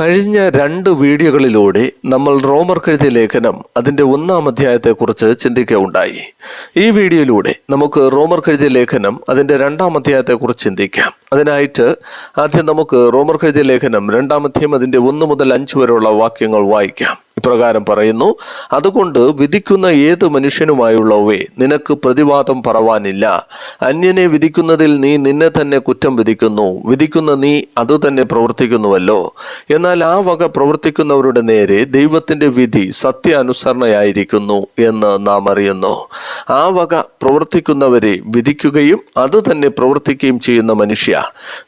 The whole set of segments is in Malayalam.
കഴിഞ്ഞ രണ്ട് വീഡിയോകളിലൂടെ നമ്മൾ റോമർ കഴുതിയ ലേഖനം അതിന്റെ ഒന്നാം അധ്യായത്തെക്കുറിച്ച് ചിന്തിക്കുകയുണ്ടായി. ഈ വീഡിയോയിലൂടെ നമുക്ക് റോമർ കഴുതിയ ലേഖനം അതിന്റെ രണ്ടാം അധ്യായത്തെക്കുറിച്ച് ചിന്തിക്കാം. അതിനായിട്ട് ആദ്യം നമുക്ക് റോമർ കഴുതിയ ലേഖനം രണ്ടാം അധ്യായം അതിന്റെ ഒന്ന് മുതൽ അഞ്ച് വരെയുള്ള വാക്യങ്ങൾ വായിക്കാം. ഇപ്രകാരം പറയുന്നു അതുകൊണ്ട് വിധിക്കുന്ന ഏത് മനുഷ്യനുമായുള്ളവേ നിനക്ക് പ്രതിവാദം പറവാനില്ല. അന്യനെ വിധിക്കുന്നതിൽ നീ നിന്നെ തന്നെ കുറ്റം വിധിക്കുന്നു. വിധിക്കുന്ന നീ അത് തന്നെ പ്രവർത്തിക്കുന്നുവല്ലോ. എന്നാൽ ആ വക പ്രവർത്തിക്കുന്നവരുടെ നേരെ ദൈവത്തിന്റെ വിധി സത്യാനുസരണയായിരിക്കുന്നു എന്ന് നാം അറിയുന്നു. ആ വക പ്രവർത്തിക്കുന്നവരെ വിധിക്കുകയും അത് തന്നെ പ്രവർത്തിക്കുകയും ചെയ്യുന്ന മനുഷ്യ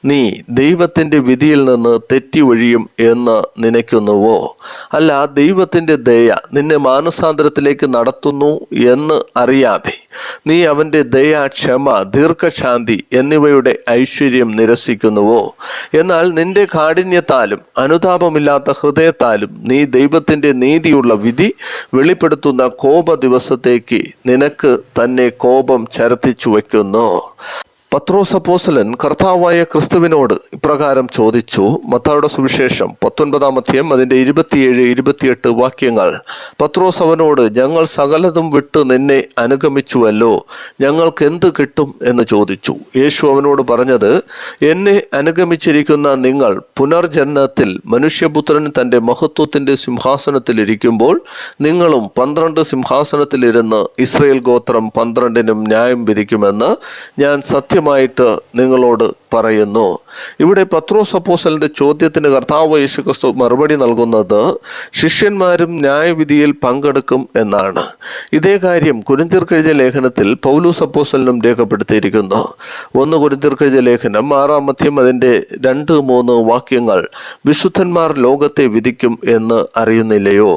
നീ ദൈവത്തിന്റെ വിധിയിൽ നിന്ന് തെറ്റി ഒഴിയും എന്ന് നിനയ്ക്കുന്നുവോ? അല്ല ദൈവത്തിന്റെ ദയ നിന്നെ മാനസാന്തരത്തിലേക്ക് നടത്തുന്നു എന്ന് അറിയാതെ. നീ അവന്റെ ദയ ക്ഷമ ദീർഘശാന്തി എന്നിവയുടെ ഐശ്വര്യം നിരസിക്കുന്നുവോ? എന്നാൽ നിന്റെ കാഠിന്യത്താലും അനുതാപമില്ലാത്ത ഹൃദയത്താലും നീ ദൈവത്തിന്റെ നീതിയുള്ള വിധി വെളിപ്പെടുത്തുന്ന കോപ ദിവസത്തേക്ക് നിനക്ക് തന്നെ കോപം ചരത്തിച്ചു വയ്ക്കുന്നു പത്രോസ് അപ്പോസലൻ കർത്താവായ ക്രിസ്തുവിനോട് ഇപ്രകാരം ചോദിച്ചു മത്തായുടെ സുവിശേഷം പത്തൊൻപതാം അധ്യയം അതിന്റെ ഇരുപത്തിയേഴ് ഇരുപത്തിയെട്ട് വാക്യങ്ങൾ. പത്രോസ് അവനോട് ഞങ്ങൾ സകലതും വിട്ട് നിന്നെ അനുഗമിച്ചുവല്ലോ ഞങ്ങൾക്ക് എന്ത് കിട്ടും? എന്ന് ചോദിച്ചു. യേശു അവനോട് പറഞ്ഞത് എന്നെ അനുഗമിച്ചിരിക്കുന്ന നിങ്ങൾ പുനർജന്മത്തിൽ മനുഷ്യപുത്രൻ തന്റെ മഹത്വത്തിന്റെ സിംഹാസനത്തിലിരിക്കുമ്പോൾ നിങ്ങളും പന്ത്രണ്ട് സിംഹാസനത്തിലിരുന്ന് ഇസ്രയേൽ ഗോത്രം പന്ത്രണ്ടിനും ന്യായം വിധിക്കുമെന്ന് ഞാൻ സത്യമായിട്ട് നിങ്ങളോട് പറയുന്നു. ഇവിടെ പത്രോസ് അപ്പോസലിന്റെ ചോദ്യത്തിന് കർത്താവ് യേശുക്രിസ്തു മറുപടി നൽകുന്നത് ശിഷ്യന്മാരും ന്യായവിധിയിൽ പങ്കെടുക്കും എന്നാണ്. ഇതേ കാര്യം കുരിന്തിർക്കെഴുതിയ ലേഖനത്തിൽ പൗലൂസ് അപ്പോസലിനും രേഖപ്പെടുത്തിയിരിക്കുന്നു. ഒന്ന് കുരിന്തിർക്കെഴുതിയ ലേഖനം ആറാം മധ്യം അതിന്റെ രണ്ട് മൂന്ന് വാക്യങ്ങൾ വിശുദ്ധന്മാർ ലോകത്തെ വിധിക്കും എന്ന് അറിയുന്നില്ലയോ?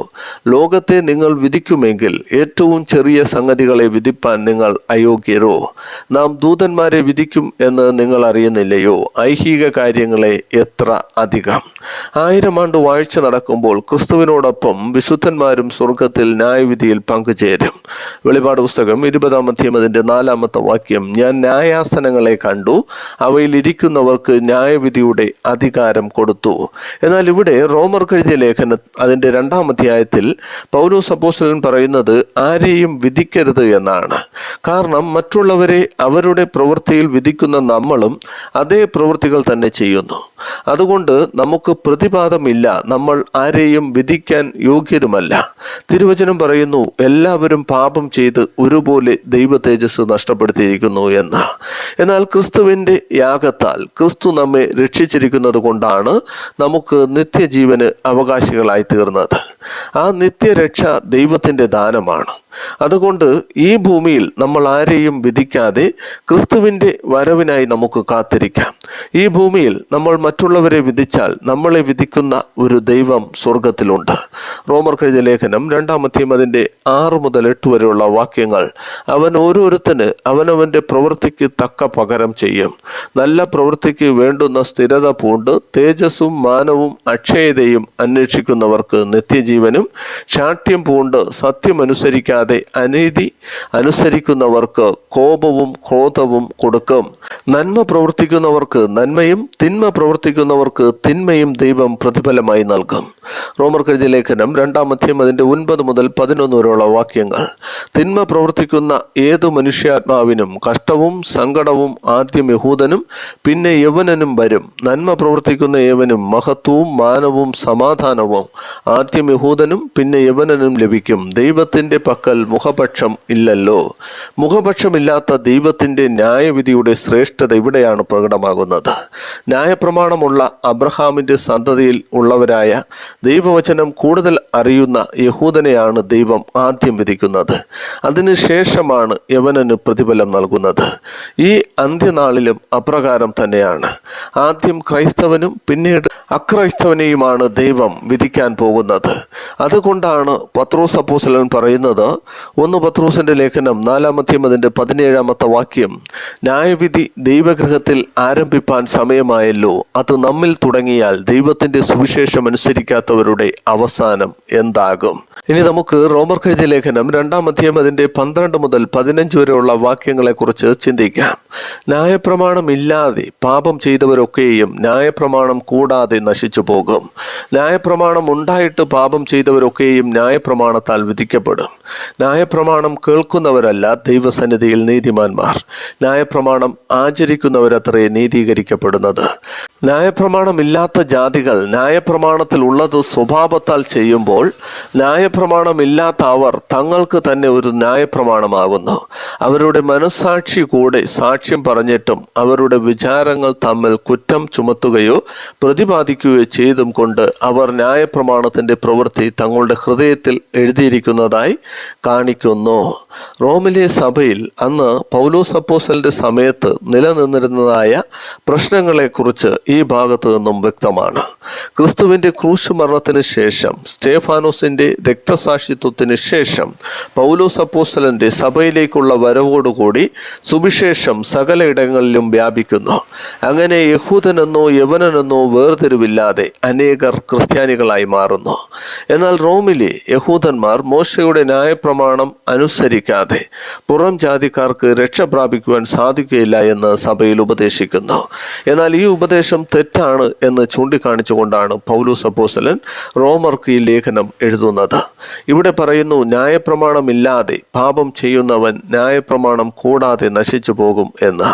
ലോകത്തെ നിങ്ങൾ വിധിക്കുമെങ്കിൽ ഏറ്റവും ചെറിയ സംഗതികളെ വിധിപ്പാൻ നിങ്ങൾ അയോഗ്യരോ? നാം ദൂതന്മാരെ വിധിക്കും എന്ന് നിങ്ങൾ അറിയുന്നില്ലയോ ഐഹിക കാര്യങ്ങളെ എത്ര അധികം? ആയിരം ആണ്ട് വാഴ്ച നടക്കുമ്പോൾ ക്രിസ്തുവിനോടൊപ്പം വിശുദ്ധന്മാരും സ്വർഗത്തിൽ ന്യായവിധിയിൽ പങ്കുചേരും. വെളിപാട് പുസ്തകം ഇരുപതാം അധ്യം അതിന്റെ നാലാമത്തെ വാക്യം ഞാൻ ന്യായാസനങ്ങളെ കണ്ടു അവയിൽ ഇരിക്കുന്നവർക്ക് ന്യായവിധിയുടെ അധികാരം കൊടുത്തു. എന്നാൽ ഇവിടെ റോമർ എഴുതിയ ലേഖന അതിന്റെ രണ്ടാം അധ്യായത്തിൽ അപ്പോസ്തലൻ പറയുന്നത് ആരെയും വിധിക്കരുത് എന്നാണ്. കാരണം മറ്റുള്ളവരെ അവരുടെ പ്രവൃത്തിയിൽ വിധിക്കുന്ന നമ്മളും അതേ പ്രവൃത്തികൾ തന്നെ ചെയ്യുന്നു. അതുകൊണ്ട് നമുക്ക് പ്രതിപാദമില്ല നമ്മൾ ആരെയും വിധിക്കാൻ യോഗ്യരുമല്ല. തിരുവചനം പറയുന്നു എല്ലാവരും പാപം ചെയ്ത് ഒരുപോലെ ദൈവ തേജസ് നഷ്ടപ്പെടുത്തിയിരിക്കുന്നു എന്ന്. എന്നാൽ ക്രിസ്തുവിന്റെ യാഗത്താൽ ക്രിസ്തു നമ്മെ രക്ഷിച്ചിരിക്കുന്നത് കൊണ്ടാണ് നമുക്ക് നിത്യജീവന് അവകാശികളായി തീർന്നത്. ആ നിത്യരക്ഷ ദൈവത്തിന്റെ ദാനമാണ്. അതുകൊണ്ട് ഈ ഭൂമിയിൽ നമ്മൾ ആരെയും വിധിക്കാതെ ക്രിസ്തുവിന്റെ വരവിനായി നമുക്ക് കാത്തിരിക്കാം. ഈ ഭൂമിയിൽ നമ്മൾ മറ്റുള്ളവരെ വിധിച്ചാൽ നമ്മളെ വിധിക്കുന്ന ഒരു ദൈവം സ്വർഗത്തിലുണ്ട് റോമർ കഴിഞ്ഞ ലേഖനം രണ്ടാമത്തെയും അതിന്റെ ആറ് മുതൽ എട്ട് വരെയുള്ള വാക്യങ്ങൾ. അവൻ ഓരോരുത്തന് അവനവന്റെ പ്രവൃത്തിക്ക് തക്ക പകരം ചെയ്യും. നല്ല പ്രവൃത്തിക്ക് വേണ്ടുന്ന സ്ഥിരത പൂണ്ട് തേജസ്സും മാനവും അക്ഷയതയും അന്വേഷിക്കുന്നവർക്ക് നിത്യജീവനും ശാഠ്യം പൂണ്ട് സത്യമനുസരിക്കാതെ അനീതി അനുസരിക്കുന്നവർക്ക് കോപവും ക്രോധവും കൊടുക്കും. നന്മ പ്രവർത്തിക്കുന്നവർക്ക് നന്മയും തിന്മ പ്രവർത്തിക്കുന്നവർക്ക് തിന്മയും ദൈവം പ്രതിഫലമായി നൽകും. റോമർ കഴുതിയ ലേഖനം രണ്ടാമധ്യം അതിന്റെ ഒൻപത് മുതൽ പതിനൊന്ന് വരെയുള്ള വാക്യങ്ങൾ. തിന്മ പ്രവർത്തിക്കുന്ന ഏതു മനുഷ്യാത്മാവിനും കഷ്ടവും സങ്കടവും ആദ്യം യഹൂദനും പിന്നെ യവനനും വരും. നന്മ പ്രവർത്തിക്കുന്ന ഏവനും മഹത്വവും മാനവും സമാധാനവും ആദ്യം യഹൂദനും പിന്നെ യവനനും ലഭിക്കും. ദൈവത്തിന്റെ പക്കൽ മുഖപക്ഷം ഇല്ലല്ലോ. മുഖപക്ഷമില്ലാത്ത ദൈവത്തിന്റെ ന്യായവിധിയുടെ ശ്രേഷ്ഠത ഇവിടെയാണ് പ്രകടമാകുന്നത്. ന്യായപ്രമാണമുള്ള അബ്രഹാമിന്റെ സന്തതിയിൽ ഉള്ളവരായ ദൈവവചനം കൂടുതൽ അറിയുന്ന യഹൂദനെയാണ് ദൈവം ആദ്യം വിധിക്കുന്നത്. അതിനുശേഷമാണ് യവനന് പ്രതിഫലം നൽകുന്നത്. ഈ അന്ത്യനാളിലും അപ്രകാരം തന്നെയാണ്. ആദ്യം ക്രൈസ്തവനും പിന്നീട് അക്രൈസ്തവനെയുമാണ് ദൈവം വിധിക്കാൻ പോകുന്നത്. അതുകൊണ്ടാണ് പത്രോസ് അപ്പോസലൻ പറയുന്നത്. ഒന്ന് പത്രോസിന്റെ ലേഖനം നാലാമത്തെയും അതിന്റെ പതിനേഴാമത്തെ വാക്യം. ന്യായവിധി ദൈവഗൃഹത്തിൽ ആരംഭിപ്പാൻ സമയമായല്ലോ. അത് നമ്മിൽ തുടങ്ങിയാൽ ദൈവത്തിന്റെ സുവിശേഷം അനുസരിക്കാത്തവരുടെ അവസാനം എന്താകും? ഇനി നമുക്ക് റോമർ കഴുതിയ ലേഖനം രണ്ടാം അധ്യായം അതിന്റെ പന്ത്രണ്ട് മുതൽ പതിനഞ്ച് വരെയുള്ള വാക്യങ്ങളെ കുറിച്ച് ചിന്തിക്കാം. ന്യായപ്രമാണം ഇല്ലാതെ പാപം ചെയ്തവരൊക്കെയും ന്യായപ്രമാണം കൂടാതെ നശിച്ചു പോകും ന്യായപ്രമാണം ഉണ്ടായിട്ട് പാപം ചെയ്തവരൊക്കെയും ന്യായപ്രമാണത്താൽ വിധിക്കപ്പെടും. ന്യായപ്രമാണം കേൾക്കുന്നവരല്ല ദൈവസന്നിധിയിൽ നീതിമാന്മാർ. ന്യായപ്രമാണം ആചരിക്കുന്നവരത്രേ നീതീകരിക്കപ്പെടുന്നത്. ന്യായപ്രമാണമില്ലാത്ത ജാതികൾ ന്യായപ്രമാണത്തിൽ ഉള്ളത് സ്വഭാവത്താൽ ചെയ്യുമ്പോൾ ന്യായപ്രമാണമില്ലാത്ത അവർ തങ്ങൾക്ക് തന്നെ ഒരു ന്യായപ്രമാണമാകുന്നു. അവരുടെ മനസാക്ഷി കൂടെ സാക്ഷ്യം പറഞ്ഞിട്ടും അവരുടെ വിചാരങ്ങൾ തമ്മിൽ കുറ്റം ചുമത്തുകയോ പ്രതിപാദിക്കുകയോ ചെയ്തും കൊണ്ട് അവർ ന്യായപ്രമാണത്തിന്റെ പ്രവൃത്തി തങ്ങളുടെ ഹൃദയത്തിൽ എഴുതിയിരിക്കുന്നതായി കാണിക്കുന്നു. റോമിലെ സഭയിൽ അന്ന് പൗലോസ് അപ്പോസലിന്റെ സമയത്ത് നിലനിന്നിരുന്നതായ പ്രശ്നങ്ങളെക്കുറിച്ച് ഈ ഭാഗത്ത് നിന്നും വ്യക്തമാണ്. ക്രിസ്തുവിന്റെ ക്രൂശ് മരണത്തിന് ശേഷം സ്റ്റേഫാനോസിന്റെ രക്തസാക്ഷിത്വത്തിന് ശേഷം പൗലോസ് അപ്പോസ്തലന്റെ സഭയിലേക്കുള്ള വരവോടുകൂടി സുവിശേഷം സകല ഇടങ്ങളിലും വ്യാപിക്കുന്നു. അങ്ങനെ യഹൂദനെന്നോ യവനനെന്നോ വേർതിരിവില്ലാതെ അനേകർ ക്രിസ്ത്യാനികളായി മാറുന്നു. എന്നാൽ റോമിലെ യഹൂദന്മാർ മോശയുടെ ന്യായപ്രമാണം അനുസരിക്കാതെ പുറം ജാതിക്കാർക്ക് രക്ഷ പ്രാപിക്കുവാൻ സാധിക്കുകയില്ല എന്ന് സഭയിൽ ഉപദേശിക്കുന്നു. എന്നാൽ ഈ ഉപദേശം തെറ്റാണ് എന്ന് ചൂണ്ടിക്കാണിച്ചുകൊണ്ടാണ് പൗലൂസ് അപ്പോസലൻ റോമർക്ക് ഈ ലേഖനം എഴുതുന്നത്. ഇവിടെ പറയുന്നു ന്യായപ്രമാണമില്ലാതെ പാപം ചെയ്യുന്നവൻ ന്യായപ്രമാണം കൂടാതെ നശിച്ചു പോകും എന്ന്.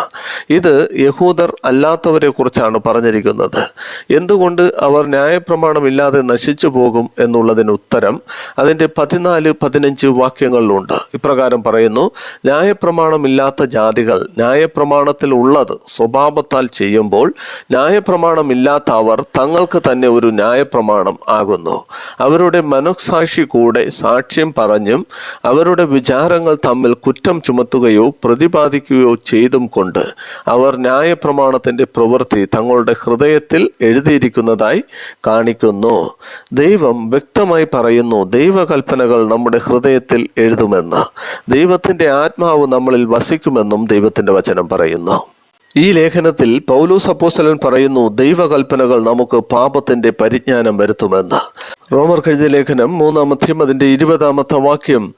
ഇത് യഹൂദർ അല്ലാത്തവരെ കുറിച്ചാണ് പറഞ്ഞിരിക്കുന്നത്. എന്തുകൊണ്ട് അവർ ന്യായപ്രമാണമില്ലാതെ നശിച്ചു പോകും എന്നുള്ളതിന് ഉത്തരം അതിന്റെ പതിനാല് പതിനഞ്ച് വാക്യങ്ങളിലുണ്ട്. ഇപ്രകാരം പറയുന്നു ന്യായപ്രമാണമില്ലാത്ത ജാതികൾ ന്യായപ്രമാണത്തിൽ ഉള്ളത് സ്വഭാവത്താൽ ചെയ്യുമ്പോൾ ന്യായപ്രമാണമില്ലാത്ത അവർ തങ്ങൾക്ക് തന്നെ ഒരു ന്യായപ്രമാണം ആകുന്നു. അവരുടെ മനസാക്ഷി കൂടെ സാക്ഷ്യം പറഞ്ഞും അവരുടെ വിചാരങ്ങൾ തമ്മിൽ കുറ്റം ചുമത്തുകയോ പ്രതിപാദിക്കുകയോ ചെയ്തും കൊണ്ട് അവർ ന്യായപ്രമാണത്തിന്റെ പ്രവൃത്തി തങ്ങളുടെ ഹൃദയത്തിൽ എഴുതിയിരിക്കുന്നതായി കാണിക്കുന്നു. ദൈവം വ്യക്തമായി പറയുന്നു ദൈവകൽപ്പനകൾ നമ്മുടെ ഹൃദയത്തിൽ എഴുതുമെന്ന്. ദൈവത്തിന്റെ ആത്മാവ് നമ്മളിൽ വസിക്കുമെന്നും ദൈവത്തിന്റെ വചനം പറയുന്നു. ഈ ലേഖനത്തിൽ പൗലൂസ് അപ്പോസ്തലൻ പറയുന്നു ദൈവകൽപ്പനകൾ നമുക്ക് പാപത്തിന്റെ പരിജ്ഞാനം വരുത്തുമെന്ന്. റോമർ കഴിഞ്ഞ ലേഖനം മൂന്നാമധ്യം അതിന്റെ ഇരുപതാമത്തെ വാക്യം.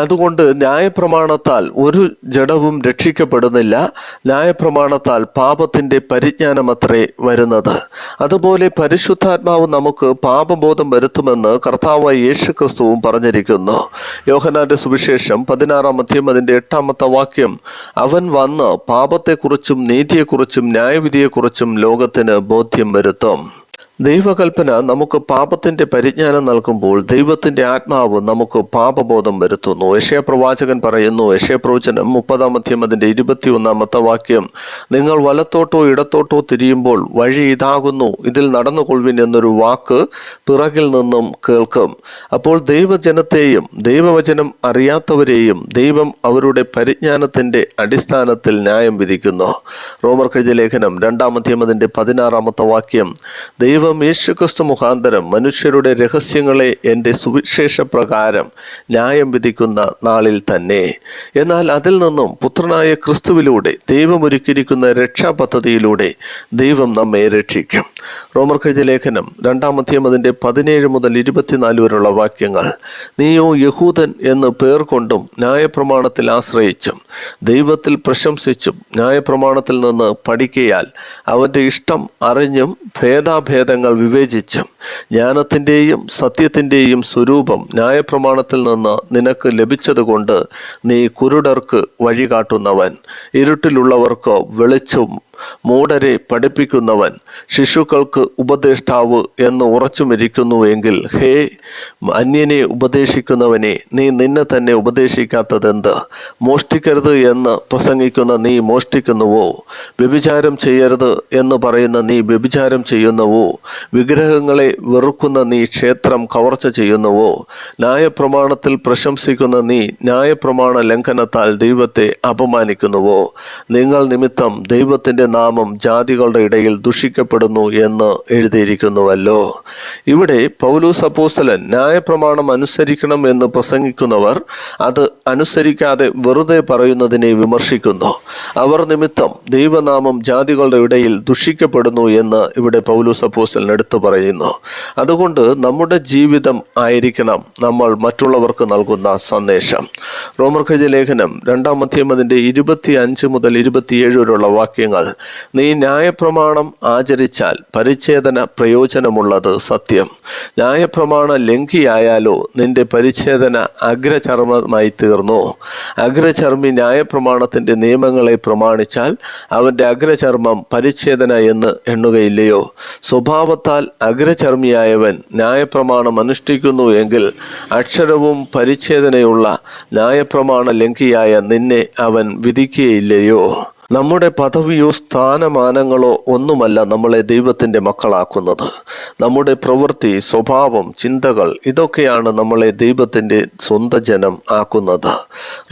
അതുകൊണ്ട് ന്യായപ്രമാണത്താൽ ഒരു ജഡവും രക്ഷിക്കപ്പെടുന്നില്ല. ന്യായപ്രമാണത്താൽ പാപത്തിന്റെ പരിജ്ഞാനം അത്രേ വരുന്നത്. അതുപോലെ പരിശുദ്ധാത്മാവ് നമുക്ക് പാപബോധം വരുത്തുമെന്ന് കർത്താവായ യേശു ക്രിസ്തുവും പറഞ്ഞിരിക്കുന്നു. യോഹനാന്റെ സുവിശേഷം പതിനാറാം അധ്യം അതിന്റെ എട്ടാമത്തെ വാക്യം. അവൻ വന്ന് പാപത്തെക്കുറിച്ചും നീതിയെക്കുറിച്ചും ന്യായവിധിയെക്കുറിച്ചും ലോകത്തിന് ബോധ്യം വരുത്തും. ദൈവകൽപ്പന നമുക്ക് പാപത്തിന്റെ പരിജ്ഞാനം നൽകുമ്പോൾ ദൈവത്തിന്റെ ആത്മാവ് നമുക്ക് പാപബോധം വരുത്തുന്നു. യശയപ്രവാചകൻ പറയുന്നു യശയപ്രവചനം മുപ്പതാം ഇരുപത്തി ഇരുപത്തിയൊന്നാമത്തെ വാക്യം. നിങ്ങൾ വലത്തോട്ടോ ഇടത്തോട്ടോ തിരിയുമ്പോൾ വഴി ഇതാകുന്നു. ഇതിൽ നടന്നുകൊള്ളുവിൻ എന്നൊരു വാക്ക് പിറകിൽ നിന്നും കേൾക്കും. അപ്പോൾ ദൈവജനത്തെയും ദൈവവചനം അറിയാത്തവരെയും ദൈവം അവരുടെ പരിജ്ഞാനത്തിന്റെ അടിസ്ഥാനത്തിൽ ന്യായം വിധിക്കുന്നു. റോമർ കഴിഞ്ഞ ലേഖനം രണ്ടാം മധ്യം അതിന്റെ പതിനാറാമത്തെ വാക്യം. ദൈവം യേശുക്രിസ്തു മുഖാന്തരം മനുഷ്യരുടെ രഹസ്യങ്ങളെ എന്റെ സുവിശേഷ പ്രകാരം ന്യായം വിധിക്കുന്ന നാളിൽ തന്നെ. എന്നാൽ അതിൽ നിന്നും പുത്രനായ ക്രിസ്തുവിലൂടെ ദൈവമൊരുക്കിയിരിക്കുന്ന രക്ഷാ പദ്ധതിയിലൂടെ ദൈവം നമ്മെ രക്ഷിക്കും. റോമർ കഴിഞ്ഞ ലേഖനം രണ്ടാമധ്യം അതിന്റെ പതിനേഴ് മുതൽ ഇരുപത്തിനാല് വരെയുള്ള വാക്യങ്ങൾ. നീയോ യഹൂദൻ എന്ന് പേർ കൊണ്ടും ന്യായപ്രമാണത്തിൽ ആശ്രയിച്ചും ദൈവത്തിൽ പ്രശംസിച്ചും ന്യായപ്രമാണത്തിൽ നിന്ന് പഠിക്കയാൽ അവന്റെ ഇഷ്ടം അറിഞ്ഞും ഭേദാഭേദങ്ങൾ വിവേചിച്ചും ജ്ഞാനത്തിന്റെയും സത്യത്തിന്റെയും സ്വരൂപം ന്യായപ്രമാണത്തിൽ നിന്ന് നിനക്ക് ലഭിച്ചതുകൊണ്ട് നീ കുരുടർക്ക് വഴികാട്ടുന്നവൻ. ഇരുട്ടിലുള്ളവർക്ക് വെളിച്ചവും മൂഢരെ പഠിപ്പിക്കുന്നവൻ ശിശുക്കൾക്ക് ഉപദേഷ്ടാവ് എന്ന് ഉറച്ചുമിരിക്കുന്നുവെങ്കിൽ ഹേ അന്യനെ ഉപദേശിക്കുന്നവനെ നീ നിന്നെ തന്നെ ഉപദേശിക്കാത്തതെന്ത്? മോഷ്ടിക്കരുത് എന്ന് പ്രസംഗിക്കുന്ന നീ മോഷ്ടിക്കുന്നുവോ? വ്യഭിചാരം ചെയ്യരുത് എന്ന് പറയുന്ന നീ വ്യഭിചാരം ചെയ്യുന്നുവോ? വിഗ്രഹങ്ങളെ വെറുക്കുന്ന നീ ക്ഷേത്രം കവർച്ച ചെയ്യുന്നുവോ? ന്യായപ്രമാണത്തിൽ പ്രശംസിക്കുന്ന നീ ന്യായപ്രമാണ ലംഘനത്താൽ ദൈവത്തെ അപമാനിക്കുന്നുവോ? നിങ്ങൾ നിമിത്തം ദൈവത്തിന്റെ നാമം ജാതികളുടെ ഇടയിൽ ദുഷിക്കപ്പെടുന്നു എന്ന് എഴുതിയിരിക്കുന്നുവല്ലോ. ഇവിടെ പൗലൂസ് അപ്പോസ്തലൻ ന്യായപ്രമാണം അനുസരിക്കണം എന്ന് പ്രസംഗിക്കുന്നവർ അത് അനുസരിക്കാതെ വെറുതെ പറയുന്നതിനെ വിമർശിക്കുന്നു. അവർ നിമിത്തം ദൈവനാമം ജാതികളുടെ ഇടയിൽ ദുഷിക്കപ്പെടുന്നു എന്ന് ഇവിടെ പൗലൂസ് അപ്പോസ്തലൻ എടുത്തു പറയുന്നു. അതുകൊണ്ട് നമ്മുടെ ജീവിതം ആയിരിക്കണം നമ്മൾ മറ്റുള്ളവർക്ക് നൽകുന്ന സന്ദേശം. റോമർ ഖജ ലേഖനം രണ്ടാം അധ്യായം അതിന്റെ ഇരുപത്തി അഞ്ച് മുതൽ ഇരുപത്തിയേഴ് വരെയുള്ള വാക്യങ്ങൾ നീ ന്യായപ്രമാണം ആചരിച്ചാൽ പരിച്ഛേദന പ്രയോജനമുള്ളത് സത്യം. ന്യായപ്രമാണ ലംഘിയായാലോ നിന്റെ പരിച്ഛേദന അഗ്രചർമ്മമായി തീർന്നു. അഗ്രചർമ്മി ന്യായപ്രമാണത്തിന്റെ നിയമങ്ങളെ പ്രമാണിച്ചാൽ അവന്റെ അഗ്രചർമ്മം പരിച്ഛേദന എന്ന് എണ്ണുകയില്ലയോ? സ്വഭാവത്താൽ അഗ്രചർമ്മിയായവൻ ന്യായപ്രമാണം അനുഷ്ഠിക്കുന്നു എങ്കിൽ അക്ഷരവും പരിച്ഛേദനയുള്ള ന്യായപ്രമാണ ലംഘിയായ നിന്നെ അവൻ വിധിക്കുകയില്ലയോ? നമ്മുടെ പദവിയോ സ്ഥാനമാനങ്ങളോ ഒന്നുമല്ല നമ്മളെ ദൈവത്തിന്റെ മക്കളാക്കുന്നത്. നമ്മുടെ പ്രവൃത്തി സ്വഭാവം ചിന്തകൾ ഇതൊക്കെയാണ് നമ്മളെ ദൈവത്തിന്റെ സ്വന്തം ജനം ആക്കുന്നത്.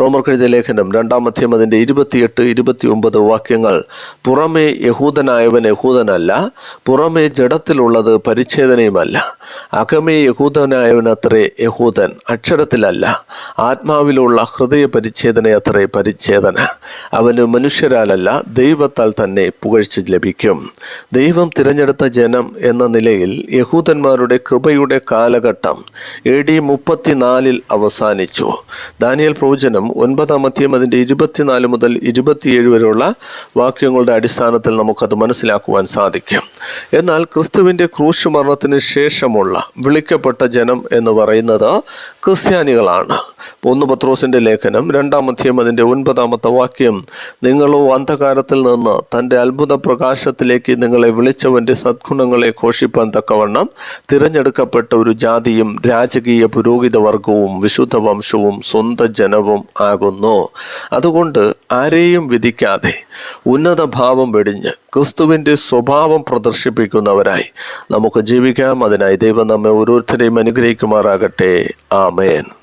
റോമർ കഴുത ലേഖനം രണ്ടാം അതിന്റെ ഇരുപത്തിയെട്ട് ഇരുപത്തി ഒമ്പത് വാക്യങ്ങൾ. പുറമേ യഹൂദനായവൻ യഹൂദനല്ല പുറമേ ജഡത്തിലുള്ളത് പരിച്ഛേദനയുമല്ല. അകമേ യഹൂദനായവൻ അത്രേ യഹൂദൻ അക്ഷരത്തിലല്ല ആത്മാവിലുള്ള ഹൃദയ പരിച്ഛേദന. അത്രേ പരിച്ഛേദന അവന് മനുഷ്യരാലല്ല ദൈവത്താൽ തന്നെ പുകഴ്ച ലഭിക്കും. ദൈവം തിരഞ്ഞെടുത്ത ജനം എന്ന നിലയിൽ യഹൂദന്മാരുടെ കൃപയുടെ കാലഘട്ടം എ ഡി മുപ്പത്തിനാലിൽ അവസാനിച്ചു. ദാനിയൽ പ്രവചനം ഒൻപതാം അധ്യയം അതിന്റെ ഇരുപത്തിനാല് മുതൽ ഇരുപത്തിയേഴ് വരെയുള്ള വാക്യങ്ങളുടെ അടിസ്ഥാനത്തിൽ നമുക്കത് മനസ്സിലാക്കുവാൻ സാധിക്കും. എന്നാൽ ക്രിസ്തുവിന്റെ ക്രൂശ് മരണത്തിന് ശേഷമുള്ള വിളിക്കപ്പെട്ട ജനം എന്ന് പറയുന്നത് ക്രിസ്ത്യാനികളാണ്. ഒന്ന് പത്രോസിന്റെ ലേഖനം രണ്ടാം അധ്യയം അതിന്റെ ഒൻപതാമത്തെ വാക്യം നിങ്ങളോ അന്ധകാരത്തിൽ നിന്ന് തന്റെ അത്ഭുത പ്രകാശത്തിലേക്ക് നിങ്ങളെ വിളിച്ചവന്റെ സദ്ഗുണങ്ങളെ ഘോഷിപ്പാൻ തക്കവണ്ണം തിരഞ്ഞെടുക്കപ്പെട്ട ഒരു ജാതിയും രാജകീയ പുരോഹിത വർഗവും വിശുദ്ധ വംശവും സ്വന്തം ജനവും ആകുന്നു. അതുകൊണ്ട് ആരെയും വിധിക്കാതെ ഉന്നത ഭാവം വെടിഞ്ഞ് ക്രിസ്തുവിന്റെ സ്വഭാവം പ്രദർശിപ്പിക്കുന്നവരായി നമുക്ക് ജീവിക്കാം. അതിനായി ദൈവം നമ്മെ ഓരോരുത്തരെയും അനുഗ്രഹിക്കുമാറാകട്ടെ. ആമേൻ.